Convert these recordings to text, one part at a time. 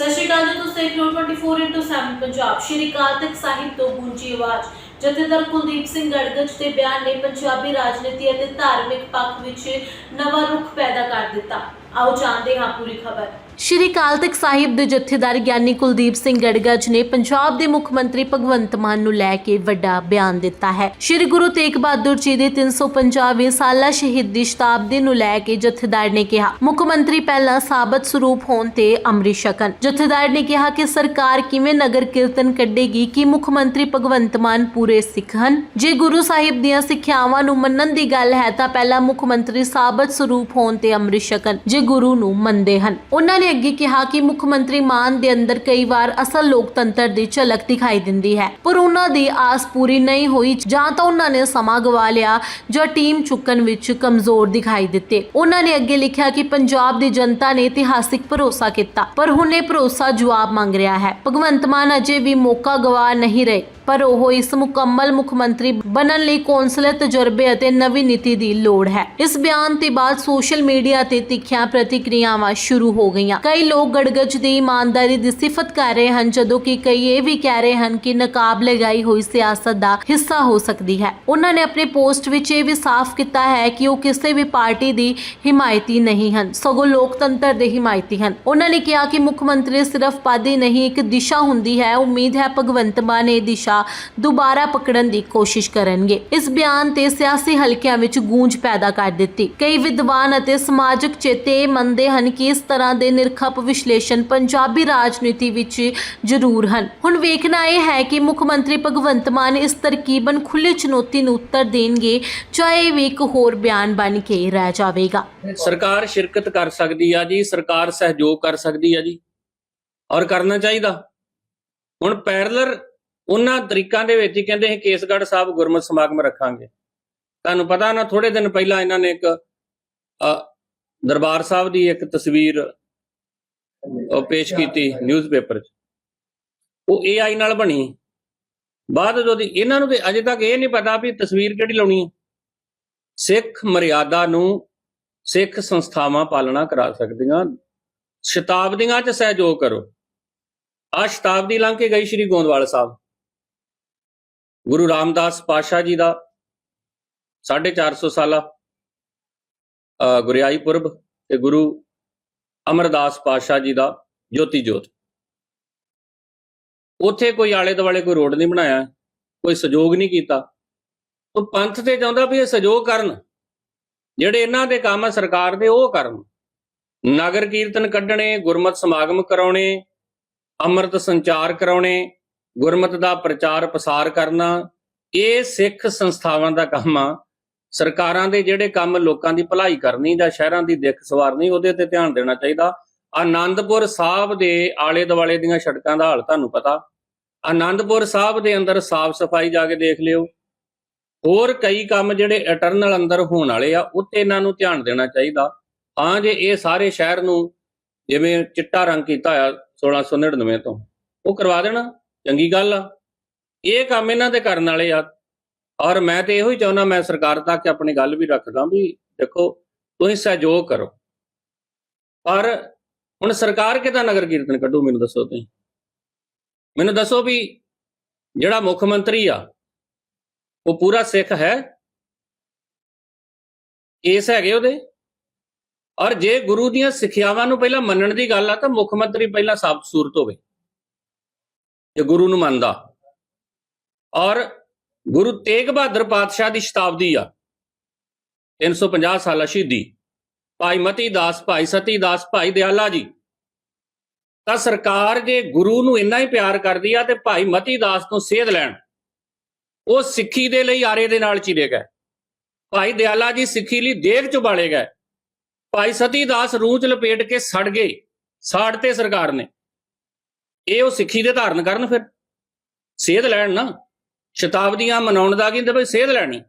ਸਤਿ ਸ਼੍ਰੀ ਅਕਾਲ ਜੀ, ਤੁਸੀਂ ਦੇਖ ਰਹੇ ਹੋ 24/7 ਪੰਜਾਬ। ਸ਼੍ਰੀ ਅਕਾਲ ਤਖਤ ਸਾਹਿਬ ਤੋਂ ਗੂੰਜੀ ਆਵਾਜ਼। ਜਥੇਦਾਰ ਕੁਲਦੀਪ ਸਿੰਘ ਗੜਗੜ ਦੇ ਬਿਆਨ ਨੇ ਪੰਜਾਬੀ ਰਾਜਨੀਤੀ ਅਤੇ ਧਾਰਮਿਕ ਪੱਖ ਵਿੱਚ ਨਵਾਂ ਰੁਖ ਪੈਦਾ ਕਰ ਦਿੱਤਾ। ਆਓ ਜਾਣਦੇ ਹਾਂ ਪੂਰੀ ਖਬਰ। ਸ਼੍ਰੀ ਅਕਾਲ ਤਖਤ ਸਾਹਿਬ ਦੇ ਜਥੇਦਾਰ ਗਿਆਨੀ ਕੁਲਦੀਪ ਸਿੰਘ ਗੜਗੜ ਨੇ ਪੰਜਾਬ ਦੇ ਮੁੱਖ ਮੰਤਰੀ ਭਗਵੰਤ ਮਾਨ ਨੂੰ ਲੈ ਕੇ ਵੱਡਾ ਬਿਆਨ ਦਿੱਤਾ ਹੈ। ਸ਼੍ਰੀ ਗੁਰੂ ਤੇਗ ਬਹਾਦਰ ਜੀ ਦੇ 350ਵੇਂ ਸਾਲਾ ਸ਼ਹੀਦੀ ਸ਼ਤਾਬਦੀ ਨੂੰ ਲੈ ਕੇ ਜਥੇਦਾਰ ਨੇ ਕਿਹਾ, ਮੁੱਖ ਮੰਤਰੀ ਪਹਿਲਾਂ ਸਾਬਤ ਸਰੂਪ ਹੋਣ ਤੇ ਅੰਮ੍ਰਿਤ ਛਕਣ। ਜਥੇਦਾਰ ਨੇ ਕਿਹਾ ਕਿ ਸਰਕਾਰ ਕਿਵੇਂ ਨਗਰ ਕੀਰਤਨ ਕੱਢੇਗੀ, ਕਿ ਮੁੱਖ ਮੰਤਰੀ ਭਗਵੰਤ ਮਾਨ ਪੂਰੇ ਸਿੱਖ ਹਨ? ਜੇ ਗੁਰੂ ਸਾਹਿਬ ਦੀਆਂ ਸਿੱਖਿਆਵਾਂ ਨੂੰ ਮੰਨਣ ਦੀ ਗੱਲ ਹੈ ਤਾਂ ਪਹਿਲਾਂ ਮੁੱਖ ਮੰਤਰੀ ਸਾਬਤ ਸਰੂਪ ਹੋਣ ਤੇ ਅੰਮ੍ਰਿਤ ਛਕਣ ਜੇ ਗੁਰੂ ਨੂੰ ਮੰਨਦੇ ਹਨ। ਉਹਨਾਂ ਨੇ ਅੱਗੇ ਕਿਹਾ ਕਿ ਮੁੱਖ ਮੰਤਰੀ ਮਾਨ ਦੇ ਅੰਦਰ ਕਈ ਵਾਰ ਅਸਲ ਲੋਕਤੰਤਰ ਦੀ ਝਲਕ ਦਿਖਾਈ ਦਿੰਦੀ ਹੈ। ਪਰ ਉਹਨਾਂ ਦੀ ਆਸ ਪੂਰੀ ਨਹੀਂ ਹੋਈ, ਜਾਂ ਤਾਂ ਉਹਨਾਂ ਨੇ ਸਮਾਂ ਗਵਾ ਲਿਆ ਜਾਂ ਟੀਮ ਚੁੱਕਣ ਵਿੱਚ ਕਮਜ਼ੋਰ ਦਿਖਾਈ ਦਿੱਤੇ। ਉਹਨਾਂ ਨੇ ਅੱਗੇ ਲਿਖਿਆ ਕਿ ਪੰਜਾਬ ਦੀ ਜਨਤਾ ਨੇ ਇਤਿਹਾਸਿਕ ਭਰੋਸਾ ਕੀਤਾ, ਪਰ ਹੁਣ ਇਹ ਭਰੋਸਾ ਜਵਾਬ ਮੰਗ ਰਿਹਾ ਹੈ। ਭਗਵੰਤ ਮਾਨ ਅਜੇ ਵੀ ਮੌਕਾ ਗਵਾ ਨਹੀਂ ਰਹੇ, ਪਰ ਉਹ ਇਸ ਮੁਕੰਮਲ ਮੁੱਖ ਮੰਤਰੀ ਬਣਨ ਲਈ ਕੌਂਸਲਰ ਤਜਰਬੇ ਅਤੇ ਨਵੀਂ ਨੀਤੀ ਦੀ ਲੋੜ ਹੈ। ਇਸ ਬਿਆਨ ਤੇ ਬਾਅਦ ਸੋਸ਼ਲ ਮੀਡੀਆ ਤੇ ਤਿੱਖੀਆਂ ਪ੍ਰਤੀਕਿਰਿਆਵਾਂ ਸ਼ੁਰੂ ਹੋ ਗਈਆਂ। ਕਈ ਲੋਕ ਗੜਗੜ ਦੀ ਇਮਾਨਦਾਰੀ ਦੀ ਸਿਫਤ ਕਰ ਰਹੇ ਹਨ, ਜਦੋਂ ਕਿ ਕਈ ਇਹ ਵੀ ਕਹਿ ਰਹੇ ਹਨ ਕਿ ਨਕਾਬ ਲਗਾਈ ਹੋਈ ਸਿਆਸਤ ਦਾ ਹਿੱਸਾ ਹੋ ਸਕਦੀ ਹੈ। ਉਹਨਾਂ ਨੇ ਆਪਣੇ ਪੋਸਟ ਵਿੱਚ ਇਹ ਵੀ ਸਾਫ਼ ਕੀਤਾ ਹੈ ਕਿ ਉਹ ਕਿਸੇ ਵੀ ਪਾਰਟੀ ਦੀ ਹਿਮਾਇਤੀ ਨਹੀਂ ਹਨ, ਸਗੋਂ ਲੋਕਤੰਤਰ ਦੇ ਹਿਮਾਇਤੀ ਹਨ। ਉਹਨਾਂ ਨੇ ਕਿਹਾ ਕਿ ਮੁੱਖ ਮੰਤਰੀ ਸਿਰਫ ਪਦ ਹੀ ਨਹੀਂ, ਇੱਕ ਦਿਸ਼ਾ ਹੁੰਦੀ ਹੈ। ਉਮੀਦ ਹੈ ਭਗਵੰਤ ਮਾਨ ਇਹ ਦਿਸ਼ਾ ਦੁਬਾਰਾ ਪਕੜਨ ਦੀ ਕੋਸ਼ਿਸ਼ ਕਰਨਗੇ। ਇਸ ਬਿਆਨ ਤੇ ਸਿਆਸੀ ਹਲਕਿਆਂ ਵਿੱਚ ਗੂੰਜ ਪੈਦਾ ਕਰ ਦਿੱਤੀ। ਕਈ ਵਿਦਵਾਨ ਅਤੇ ਸਮਾਜ ਸਮਾਜਿਕ ਚੇਤੇ ਇਹ ਮੰਨਦੇ ਹਨ ਕਿ ਇਸ ਤਰ੍ਹਾਂ ਦੇ ਨਿਰਖਪ ਵਿਸ਼ਲੇਸ਼ਣ ਪੰਜਾਬੀ ਰਾਜਨੀਤੀ ਵਿੱਚ ਜ਼ਰੂਰ ਹਨ। ਹੁਣ ਵੇਖਣਾ ਇਹ ਹੈ ਕਿ ਮੁੱਖ ਮੰਤਰੀ ਭਗਵੰਤ ਮਾਨ ਇਸ ਤਰਕੀਬਨ ਖੁੱਲ੍ਹੀ ਚੁਣੌਤੀ ਨੂੰ ਉੱਤਰ ਦੇਣਗੇ, ਚਾਹੇ ਇਹ ਵੀ ਇੱਕ ਹੋਰ ਬਿਆਨ ਬਣ ਕੇ ਰਹਿ ਜਾਵੇਗਾ। ਸਰਕਾਰ ਸ਼ਿਰਕਤ ਕਰ ਸਕਦੀ ਆ ਜੀ, ਸਰਕਾਰ ਸਹਿਯੋਗ ਕਰ ਸਕਦੀ ਆ ਜੀ, ਔਰ ਕਰਨਾ ਚਾਹੀਦਾ। ਹੁਣ ਪੈਰਲਰ ਉਹਨਾਂ ਤਰੀਕਾਂ ਦੇ ਵਿੱਚ ਹੀ ਕਹਿੰਦੇ ਸੀ, ਕੇਸਗੜ੍ਹ ਸਾਹਿਬ ਗੁਰਮਤਿ ਸਮਾਗਮ ਰੱਖਾਂਗੇ। ਤੁਹਾਨੂੰ ਪਤਾ ਨਾ ਥੋੜੇ ਦਿਨ ਪਹਿਲਾਂ ਇਹਨਾਂ ਨੇ ਇੱਕ ਦਰਬਾਰ ਸਾਹਿਬ ਦੀ ਇੱਕ ਤਸਵੀਰ ਪੇਸ਼ ਕੀਤੀ ਨਿਊਜ਼ਪੇਪਰ 'ਚ। ਉਹ AI ਨਾਲ ਬਣੀ। ਬਾਅਦ ਜਦੋਂ ਇਹਨਾਂ ਨੂੰ ਤੇ ਅਜੇ ਤੱਕ ਇਹ ਨਹੀਂ ਪਤਾ ਵੀ ਤਸਵੀਰ ਕਿਹੜੀ ਲਾਉਣੀ ਹੈ। ਸਿੱਖ ਮਰਿਆਦਾ ਨੂੰ ਸਿੱਖ ਸੰਸਥਾਵਾਂ ਪਾਲਣਾ ਕਰਾ ਸਕਦੀਆਂ। ਸ਼ਤਾਬਦੀਆਂ 'ਚ ਸਹਿਯੋਗ ਕਰੋ। ਆ ਸ਼ਤਾਬਦੀ ਲੰਘ ਕੇ ਗਈ ਸ੍ਰੀ ਗੋਂਦਵਾਲ ਸਾਹਿਬ। ਗੁਰੂ ਰਾਮਦਾਸ ਪਾਸ਼ਾ ਜੀ ਦਾ 450 ਸਾਲਾ ਅ, ਗੁਰਿਆਈ ਪੁਰਬ ਤੇ ਗੁਰੂ ਅਮਰਦਾਸ ਪਾਸ਼ਾ ਜੀ ਦਾ ਜੋਤੀ ਜੋਤ। ਉੱਥੇ ਕੋਈ ਆਲੇ ਦੁਆਲੇ ਕੋਈ ਰੋਡ ਨਹੀਂ ਬਣਾਇਆ, ਕੋਈ ਸਹਿਯੋਗ ਨਹੀਂ ਕੀਤਾ। ਉਹ ਪੰਥ ਤੇ ਚਾਹੁੰਦਾ ਵੀ ਇਹ ਸਹਿਯੋਗ ਕਰਨ। ਜਿਹੜੇ ਇਹਨਾਂ ਦੇ ਕੰਮ ਆ, ਸਰਕਾਰ ਦੇ, ਉਹ ਕਰਨ। ਨਗਰ ਕੀਰਤਨ ਕੱਢਣੇ, ਗੁਰਮਤ ਸਮਾਗਮ ਕਰਾਉਣੇ, ਅੰਮ੍ਰਿਤ ਸੰਚਾਰ ਕਰਾਉਣੇ, ਗੁਰਮਤ ਦਾ ਪ੍ਰਚਾਰ ਪ੍ਰਸਾਰ ਕਰਨਾ, ਇਹ ਸਿੱਖ ਸੰਸਥਾਵਾਂ ਦਾ ਕੰਮ ਆ। ਸਰਕਾਰਾਂ ਦੇ ਜਿਹੜੇ ਕੰਮ ਲੋਕਾਂ ਦੀ ਭਲਾਈ ਕਰਨੀ ਜਾਂ ਸ਼ਹਿਰਾਂ ਦੀ ਦਿੱਖ ਸਵਾਰਨੀ, ਉਹਦੇ ਤੇ ਧਿਆਨ ਦੇਣਾ ਚਾਹੀਦਾ। ਆਨੰਦਪੁਰ ਸਾਹਿਬ ਦੇ ਆਲੇ ਦੁਆਲੇ ਦੀਆਂ ਸੜਕਾਂ ਦਾ ਹਾਲ ਤੁਹਾਨੂੰ ਪਤਾ। ਆਨੰਦਪੁਰ ਸਾਹਿਬ ਦੇ ਅੰਦਰ ਸਾਫ਼ ਸਫ਼ਾਈ ਜਾ ਕੇ ਦੇਖ ਲਿਓ। ਹੋਰ ਕਈ ਕੰਮ ਜਿਹੜੇ ਇਟਰਨਲ ਅੰਦਰ ਹੋਣ ਵਾਲੇ ਆ, ਉੱਤੇ ਇਹਨਾਂ ਨੂੰ ਧਿਆਨ ਦੇਣਾ ਚਾਹੀਦਾ। ਹਾਂ ਜੇ ਇਹ ਸਾਰੇ ਸ਼ਹਿਰ ਨੂੰ ਜਿਵੇਂ ਚਿੱਟਾ ਰੰਗ ਕੀਤਾ ਆ 1699 ਤੋਂ, ਉਹ ਕਰਵਾ ਦੇਣਾ, ਚੰਗੀ ਗੱਲ ਆ। ਇਹ ਕੰਮ ਇਹਨਾਂ ਦੇ ਕਰਨ ਵਾਲੇ ਆ। ਔਰ ਮੈਂ ਤੇ ਇਹੋ ਹੀ ਚਾਹੁੰਦਾ, ਮੈਂ ਸਰਕਾਰ ਤੱਕ ਆਪਣੀ ਗੱਲ ਵੀ ਰੱਖਦਾ ਵੀ ਦੇਖੋ, ਤੁਸੀਂ ਸਹਿਯੋਗ ਕਰੋ। ਪਰ ਹੁਣ ਸਰਕਾਰ ਕਿਹਦਾ ਨਗਰ ਕੀਰਤਨ ਕੱਢੂ, ਮੈਨੂੰ ਦੱਸੋ ਤੁਸੀਂ? ਮੈਨੂੰ ਦੱਸੋ ਵੀ ਜਿਹੜਾ ਮੁੱਖ ਮੰਤਰੀ ਆ, ਉਹ ਪੂਰਾ ਸਿੱਖ ਹੈ? ਕੇਸ ਹੈਗੇ ਉਹਦੇ? ਔਰ ਜੇ ਗੁਰੂ ਦੀਆਂ ਸਿੱਖਿਆਵਾਂ ਨੂੰ ਪਹਿਲਾਂ ਮੰਨਣ ਦੀ ਗੱਲ ਆ, ਤਾਂ ਮੁੱਖ ਮੰਤਰੀ ਪਹਿਲਾਂ ਸਾਫ਼ ਸੂਰਤ ਹੋਵੇ, ਜੇ ਗੁਰੂ ਨੂੰ ਮੰਨਦਾ। ਔਰ ਗੁਰੂ ਤੇਗ ਬਹਾਦਰ ਪਾਤਸ਼ਾਹ ਦੀ ਸ਼ਤਾਬਦੀ ਆ। 350 ਸਾਲਾ ਸ਼ਹੀਦੀ। ਭਾਈ ਮਤੀ ਦਾਸ, ਭਾਈ ਸਤੀ ਦਾਸ, ਭਾਈ ਦਿਆਲਾ ਜੀ। ਤਾਂ ਸਰਕਾਰ ਜੇ ਗੁਰੂ ਨੂੰ ਇੰਨਾ ਹੀ ਪਿਆਰ ਕਰਦੀ ਆ ਤੇ ਭਾਈ ਮਤੀ ਦਾਸ ਤੋਂ ਸੇਧ ਲੈਣ। ਉਹ ਸਿੱਖੀ ਦੇ ਲਈ ਆਰੇ ਦੇ ਨਾਲ ਚੀਰੇ ਗਏ। ਭਾਈ ਦਿਆਲਾ ਜੀ ਸਿੱਖੀ ਲਈ ਦੇਗ ਚ ਬਾਲੇ ਗਏ। ਭਾਈ ਸਤੀ ਦਾਸ ਰੂਹ ਚ ਲਪੇਟ ਕੇ ਸੜ ਗਏ। ਸਾੜਤੇ ਸਰਕਾਰ ਨੇ। ਇਹ ਉਹ ਸਿੱਖੀ ਦੇ ਧਾਰਨ ਕਰਨ ਫਿਰ। ਸੇਧ ਲੈਣ ਨਾ। ਸ਼ਤਾਬਦੀਆਂ ਮਨਾਉਣ ਦਾ ਕਹਿੰਦੇ ਹੁੰਦਾ ਬਈ? ਸੇਧ ਲੈਣੀ।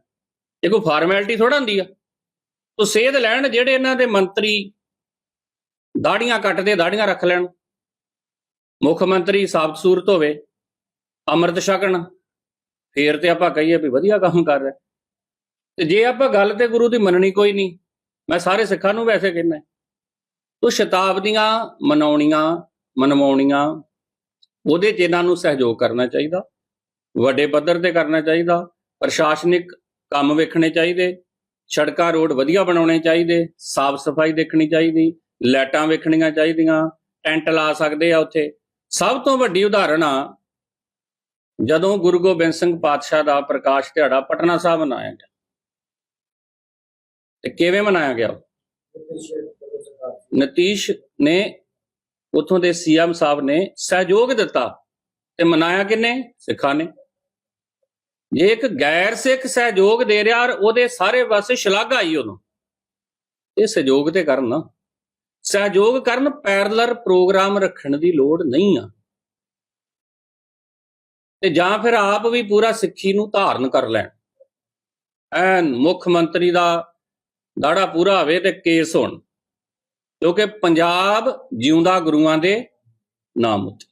ਇਹ ਕੋਈ ਫਾਰਮੈਲਿਟੀ ਥੋੜਾ ਹੁੰਦੀ ਆ। ਤੋ ਸੇਧ ਲੈਣ ਜਿਹੜੇ ਇਹਨਾਂ ਦੇ ਮੰਤਰੀ ਦਾੜੀਆਂ ਕੱਟਦੇ, ਦਾੜੀਆਂ ਰੱਖ ਲੈਣ। ਮੁੱਖ ਮੰਤਰੀ ਸਾਬਤ ਸੂਰਤ ਹੋਵੇ, ਅੰਮ੍ਰਿਤ ਛਕਣ। ਫੇਰ ਤੇ ਆਪਾਂ ਕਹੀਏ ਵੀ ਵਧੀਆ ਕੰਮ ਕਰ ਰਿਹਾ। ਤੇ ਜੇ ਆਪਾਂ ਗੱਲ ਤੇ ਗੁਰੂ ਦੀ ਮੰਨਣੀ ਕੋਈ ਨਹੀਂ, ਮੈਂ ਸਾਰੇ ਸਿੱਖਾਂ ਨੂੰ ਵੈਸੇ ਕਹਿੰਦਾ। ਤੋ ਸ਼ਤਾਬਦੀਆਂ ਮਨਾਉਣੀਆਂ, ਮਨਵਾਉਣੀਆਂ, ਉਹਦੇ 'ਚ ਇਹਨਾਂ ਨੂੰ ਸਹਿਯੋਗ ਕਰਨਾ ਚਾਹੀਦਾ। ਵੱਡੇ ਪੱਧਰ ਤੇ ਕਰਨਾ ਚਾਹੀਦਾ, ਪ੍ਰਸ਼ਾਸਨਿਕ ਕੰਮ ਵੇਖਣੇ ਚਾਹੀਦੇ, ਸੜਕਾਂ ਰੋਡ ਵਧੀਆ ਬਣਾਉਣੇ ਚਾਹੀਦੇ, ਸਾਫ਼ ਸਫ਼ਾਈ ਦੇਖਣੀ ਚਾਹੀਦੀ, ਲਾਈਟਾਂ ਵੇਖਣੀਆਂ ਚਾਹੀਦੀਆਂ, ਟੈਂਟ ਲਾ ਸਕਦੇ ਆ ਉੱਥੇ। ਸਭ ਤੋਂ ਵੱਡੀ ਉਦਾਹਰਣ ਆ, ਜਦੋਂ ਗੁਰੂ ਗੋਬਿੰਦ ਸਿੰਘ ਪਾਤਸ਼ਾਹ ਦਾ ਪ੍ਰਕਾਸ਼ ਦਿਹਾੜਾ ਪਟਨਾ ਸਾਹਿਬ ਮਨਾਇਆ ਗਿਆ। ਤੇ ਕਿਵੇਂ ਮਨਾਇਆ ਗਿਆ? ਨਤੀਸ਼ ਨੇ ਉਥੋਂ ਦੇ ਸੀਐਮ ਸਾਹਿਬ ਨੇ ਸਹਿਯੋਗ ਦਿੱਤਾ। ਤੇ ਮਨਾਇਆ ਕਿਨੇ? ਸਿੱਖਾਂ ਨੇ। ਇੱਕ ਗੈਰ ਸਿੱਖ ਸਹਿਯੋਗ ਦੇ ਰਿਹਾ ਔਰ ਉਹਦੇ ਸਾਰੇ ਪਾਸੇ ਸ਼ਲਾਘਾ ਆਈ ਉਹਨੂੰ। ਇਹ ਸਹਿਯੋਗ ਤੇ ਕਰਨ ਨਾ। ਸਹਿਯੋਗ ਕਰਨ ਪੈਰਲਰ ਪ੍ਰੋਗਰਾਮ ਰੱਖਣ ਦੀ ਲੋੜ ਨਹੀਂ ਆ। ਤੇ ਜਾਂ ਫਿਰ ਆਪ ਵੀ ਪੂਰਾ ਸਿੱਖੀ ਨੂੰ ਧਾਰਨ ਕਰ ਲੈਣ। ਐਨ ਮੁੱਖ ਮੰਤਰੀ ਦਾ ਦਾੜਾ ਪੂਰਾ ਹੋਵੇ ਤੇ ਕੇਸ ਹੋਣ। ਕਿਉਂਕਿ ਪੰਜਾਬ ਜਿਉਂਦਾ ਗੁਰੂਆਂ ਦੇ ਨਾਮ ਉੱਤੇ।